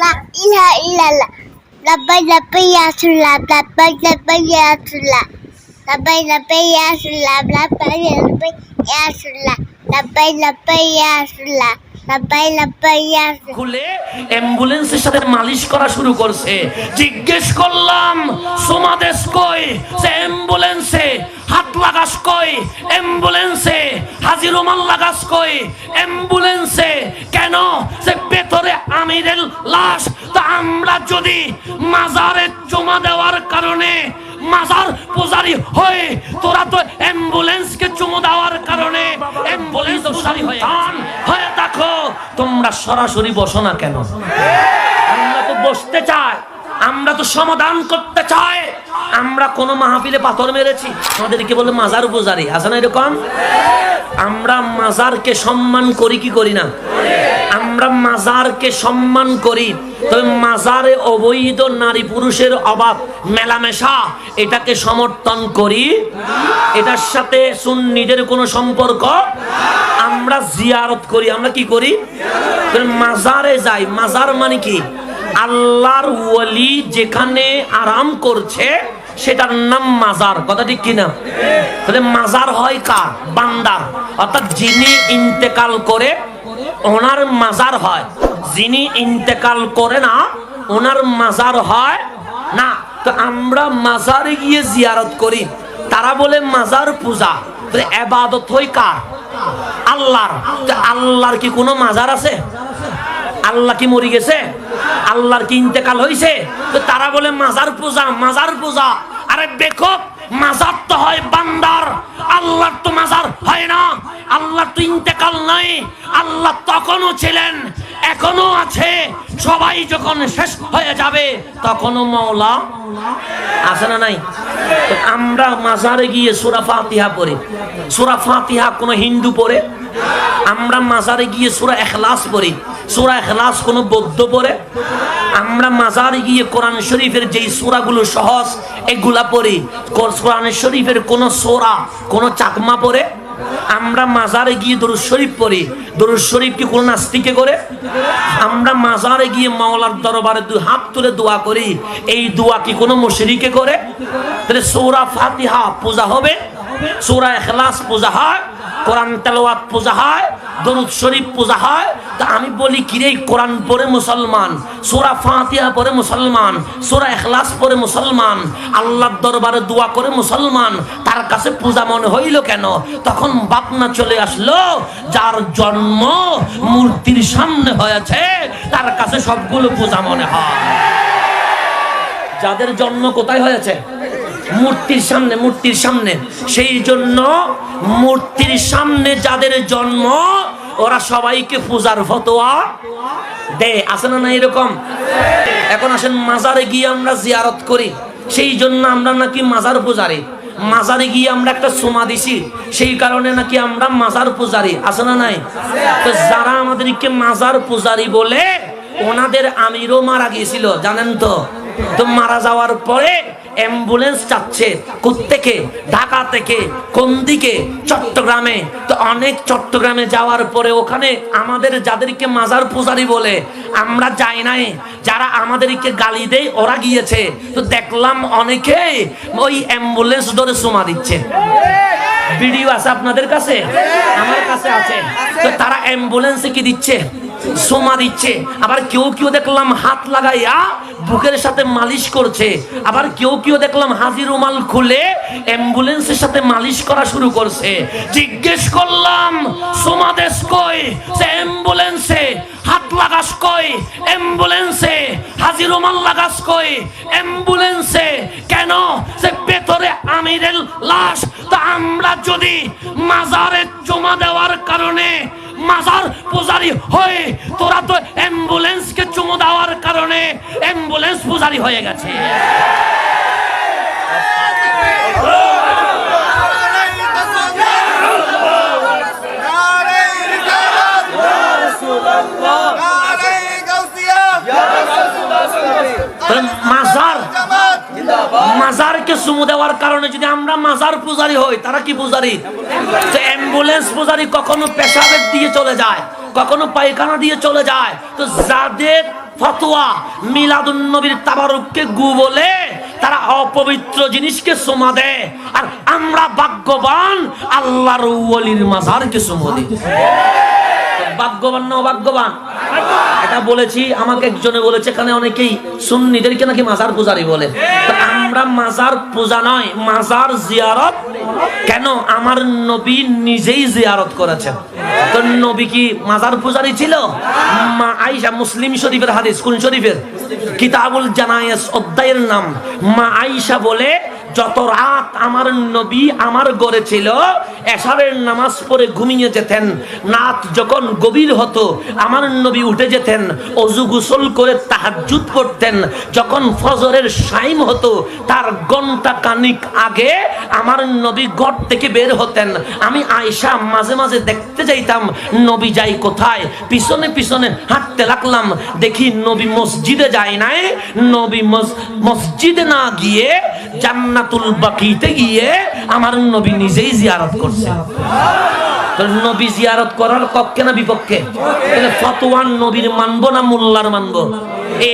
লা ইলাহা ইল্লাল্লাহ লাব্বাইক লাব্বাইক ইয়া রাসূলুল্লাহ লাব্বাইক লাব্বাইক ইয়া রাসূলুল্লাহ লাব্বাইক লাব্বাইক ইয়া রাসূলুল্লাহ লাব্বাইক লাব্বাইক ইয়া রাসূলুল্লাহ লাব্বাইক লাব্বাইক ইয়া রাসূলুল্লাহ খুলে অ্যাম্বুলেন্সের সাথে মালিশ করা শুরু করছে। জিজ্ঞেস করলাম সোমাদেশ কই? সে অ্যাম্বুলেন্সে হাত লাগাস কই? অ্যাম্বুলেন্সে হাজির রুমাল লাগাস কই? অ্যাম্বুলেন্সে কেন? সে ভেতরে আমিরের লাশ, তা আমরা যদি মাজারে জমা দেওয়ার কারণে মাজার পূজারি হয়ে তোরা তো অ্যাম্বুলেন্সকে চুমু দেওয়ার কারণে অ্যাম্বুলেন্স হয়ে দেখো, তোমরা সরাসরি বসো না কেন? আমরা তো বসতে চাই, আমরা তো সমাধান করতে চাই। আমরা কোন মাহফিলে পাথর মেরেছি। আমাদেরকে বলে মাজার পূজারি আছে না এরকম? আমরা মাজারকে সম্মান করি কি করি না? আমরা মাজারকে সম্মান করি। তবে মাজারে অবৈধ নারী পুরুষের অভাব, মেলামেশা, এটাকে সমর্থন করি। এটার সাথে সুন্নিদের কোনো সম্পর্ক আমরা জিয়ারত করি। আমরা কি করি? মাজারে যাই। মাজার মানে কি? আল্লাহর ওয়ালি যেখানে আরাম করছে সেটার নাম মাজার। কথা ঠিক কিনা? তাহলে মাজার হয় কার? বান্দার। অর্থাৎ যিনি ইন্তেকাল করে, ওনার মাজার হয়। যিনি ইন্তেকাল করে না, ওনার মাজার হয় না। তো আমরা মাজারে গিয়ে জিয়ারত করি। তারা বলে মাজার পূজা। এবাদত হয় কার? আল্লাহর। তো আল্লাহর কি কোনো মাজার আছে? আল্লাহ কি মরি গেছে? আল্লাহর কি ইন্তেকাল হয়েছে তো তারা বলে, মাজার পূজা মাজার পূজা। আরে বেকব, মাজার তো হয় বান্দার। আল্লাহর তো মাজার হয় না। আল্লাহর তো ইন্তেকাল নাই। আল্লাহ তখনও ছিলেন এখনও আছে। সবাই যখন শেষ হয়ে যাবে, তখনও মৌলা আছে না নাই? আমরা মাজারে গিয়ে সুরা ফাতিহা পড়ি। সুরা ফাতিহা কোনো হিন্দু পড়ে? আমরা মাজারে গিয়ে সুরা এখলাস পড়ি। সুরা এখলাস কোন বৌদ্ধ পড়ে? আমরা মাজারে গিয়ে কোরআন শরীফের যেই সুরাগুলো সহজ, এগুলা পড়ি। কোরআন শরীফের কোন সোরা, কোন চাকমা পড়ে? আমরা মাজারে গিয়ে দরুদ শরীফ পড়ি। দরুদ শরীফ কি কোন নাস্তিকে করে? আমরা মাজারে গিয়ে মাওলার দরবারে দুই হাত তুলে দোয়া করি। এই দোয়া কি কোনো মুশরিকে করে? তাহলে সৌরা ফাতিহা পূজা হবে? সূরা ইখলাস পূজা হয়, কোরআন তেলাওয়াত পূজা হয়, দরুদ শরীফ পূজা হয়। তা আমি বলি কিরে কোরআন পড়ে মুসলমান, সূরা ফাতিহা পড়ে মুসলমান, সূরা ইখলাস পড়ে মুসলমান, আল্লাহর দরবারে দোয়া করে মুসলমান, তার কাছে পূজা মনে হইল কেন? তখন বাপনা চলে আসলো, যার জন্ম মূর্তির সামনে হয়েছে, তার কাছে সবগুলো পূজা মনে হয়। যাদের জন্ম কোথায় হয়েছে? মূর্তির সামনে মূর্তির সামনে। সেই জন্য মূর্তির সামনে যাদের জন্ম, ওরা সবাইকে পূজার ফতোয়া দে আছে না না এরকম? এখন আসেন মাজারে গিয়ে আমরা জিয়ারত করি। সেই জন্য আমরা নাকি মাজার পূজারি। মাজারে গিয়ে আমরা একটা সোমা দিছি। সেই কারণে নাকি আমরা মাজার পূজারি। আছে না নাই? তো যারা আমাদেরকে মাজার পূজারি বলে, ওনাদের আমিরও মারা গিয়েছিল, জানেন তো? তো মারা যাওয়ার পরে অ্যাম্বুলেন্স চাচ্ছে থেকে ঢাকা থেকে। কোন দিকে? চট্টগ্রামে। তো অনেক চট্টগ্রামে যাওয়ার পরে ওখানে আমাদের যাদেরকে মাজার পূজারি বলে, আমরা যাই নাই। যারা আমাদেরকে গালি দেয়, ওরা গিয়েছে। তো দেখলাম অনেকে ওই অ্যাম্বুলেন্স ধরে সোমা দিচ্ছে। ভিডিও আছে আপনাদের কাছে? আমার কাছে আছে। তো তারা অ্যাম্বুলেন্সে কি দিচ্ছে? সোমা দিচ্ছে। আবার কেউ কেউ দেখলাম হাত লাগাইয়া বুকের সাথে মালিশ করছে। আবার কেউ কেউ দেখলাম হাজির রুমাল খুলে অ্যাম্বুলেন্সের সাথে মালিশ করা শুরু করছে। জিজ্ঞেস করলাম সোমাদেশ কই? সে অ্যাম্বুলেন্সে হাত লাগাস কই? অ্যাম্বুলেন্সে হাজির রুমাল লাগাস কই? অ্যাম্বুলেন্সে কেন? সে ভেতরে আমিরের লাশ। তা আমরা যদি মাজারে জমা দেওয়ার কারণে মাজার পূজারি হয়ে তোরা তো অ্যাম্বুলেন্সকে চুমু দেওয়ার কারণে অ্যাম্বুলেন্স পূজারি হয়ে গেছে। চুমু দেওয়ার কারণে যদি আমরা মাজার পূজারি হই, তারা কি পূজারি? তো অ্যাম্বুলেন্স পূজারি কখনো পেশাবের দিয়ে চলে যায়, কখনো পায়খানা দিয়ে চলে যায়। তো যাদের ফতোয়া মিলাদুন নবীর তাবারুককে গু বলে, তারা অপবিত্র জিনিসকে সোমা দেয়। আর আমরা ভাগ্যবান আল্লাহর মাজারকে সোমা দিই। এটা বলেছি, আমাকে একজনে বলেছে, এখানে অনেকেই সুন্নিদেরকে নাকি মাজার পূজারি বলে। আমরা মাজার পূজা নয়, মাজার জিয়ারত। কেন? আমার নবী নিজেই জিয়ারত করেছেন। তো নবী কি মাজার পূজারি ছিল? মা আইসা মুসলিম শরীফের হাদিস, কোন শরীফের? কিতাবুল জানায়েস অধ্যায়ের নাম। মা আইসা বলে যত রাত আমার নবী আমার গড়ে ছিল, এশারের নামাজ পড়ে ঘুমিয়ে যেতেন। নাত যখন গভীর হতো, আমার নবী উঠে যেতেন, অজু গোসল করে তাহাজ্জুদ করতেন যখন ফজরের সাইম হতো, তার ঘণ্টা কানিক আগে আমার নবী ঘর থেকে বের হতেন। আমি আয়সা মাঝে মাঝে দেখতে যাইতাম, নবী যাই কোথায়? পিছনে পিছনে হাঁটতে লাগলাম। দেখি নবী মসজিদে যায় নাই। নবী মস- মসজিদে না গিয়ে জান্নাতুল বাকিতে গিয়ে আমার নবী নিজেই জিয়ারত করছে। নবী জিয়ারত করার পক্ষে না বিপক্ষে? ফতোয়ান নবীর মানবো না মোল্লার মানবো?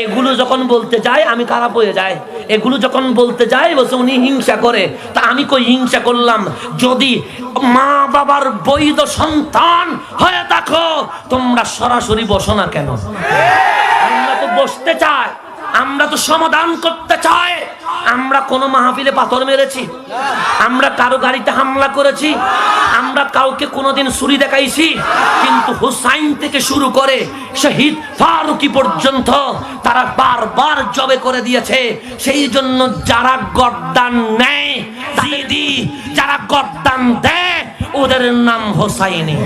এগুলো যখন বলতে যায়, আমি খারাপ হয়ে যায়। এগুলো যখন বলতে যায়, বলছে উনি হিংসা করে। তা আমি কই হিংসা করলাম? যদি মা বাবার বৈধ সন্তান হয়ে থাকো, তোমরা সরাসরি বসো না কেন? আমরা তো বসতে চাই। আমরা তো সমাধান করতে চাই। আমরা কোন মাহফিলে পাথর মেরেছি। আমরা কারও গাড়িতে হামলা করেছি। আমরা কাউকে কোনোদিন ছুরি দেখাইছি। কিন্তু হুসাইন থেকে শুরু করে শহীদ ফারুকি পর্যন্ত তারা বারবার জবে করে দিয়েছে। সেই জন্য যারা গদ্দান নেয় যারা গদ্দান দেয়, ওদের নাম হোসাইনি।